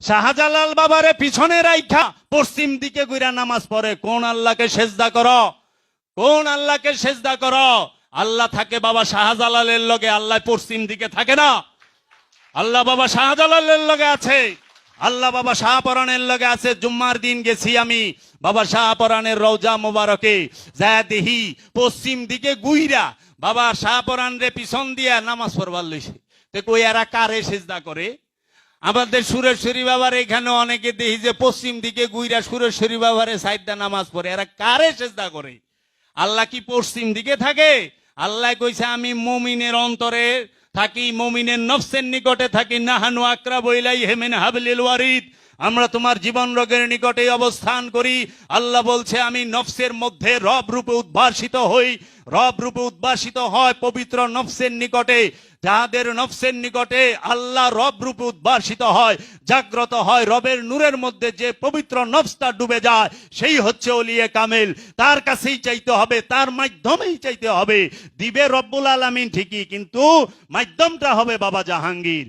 শাহজালাল বাবারে পিছনে রাইখা, পশ্চিম দিকে গুইরা নামাজ পড়ে। কোন আল্লাহকে সেজদা কর? কোন আল্লাহকে সেজদা কর? আল্লাহ থাকে বাবা শাহজালালের লগে, আল্লাহ পশ্চিম দিকে থাকে না। আল্লাহ বাবা শাহজালালের লগে আছে। আল্লাহ বাবা শাহপরানের লগে আছে। জুম্মার দিন গেছি আমি। বাবা শাহপরানের রওজা মোবারকে। যা দেহি পশ্চিম দিকে গুইরা, বাবা শাহপরান রে পিছন দিয়া নামাজ পড়বার লইছে। তো কই এরা কারে সেজদা করে? আমাদের সুরেশ্বরী বাবার এখানে অনেকে দেখি যে পশ্চিম দিকে গুইরা সুরেশ্বরী বাবারে সাইডটা নামাজ পড়ে। এরা কারে চেষ্টা করে? আল্লাহ কি পশ্চিম দিকে থাকে? আল্লাহ কইছে, আমি মমিনের অন্তরে থাকি, মমিনের নফসের নিকটে থাকি। নাহানু আকরা বইলাই হেমেন হাবলিল ওয়ারিদ। আমরা তোমার জীবন রোগের নিকটে অবস্থান করি। আল্লাহ বলছে, আমি নফসের মধ্যে রব রূপে উদ্ভাসিত হই। রব রূপে উদ্ভাসিত হয় পবিত্র নফসের নিকটে। যাদের নফসের নিকটে আল্লাহ রব রূপে উদ্ভাসিত হয়, জাগ্রত হয়, রবের নূরের মধ্যে যে পবিত্র নফসটা ডুবে যায়, সেই হচ্ছে অলিয়ে কামেল। তার কাছেই চাইতে হবে, তার মাধ্যমেই চাইতে হবে। দিবে রব্বুল আলামিন ঠিকই, কিন্তু মাধ্যমটা হবে বাবা জাহাঙ্গীর।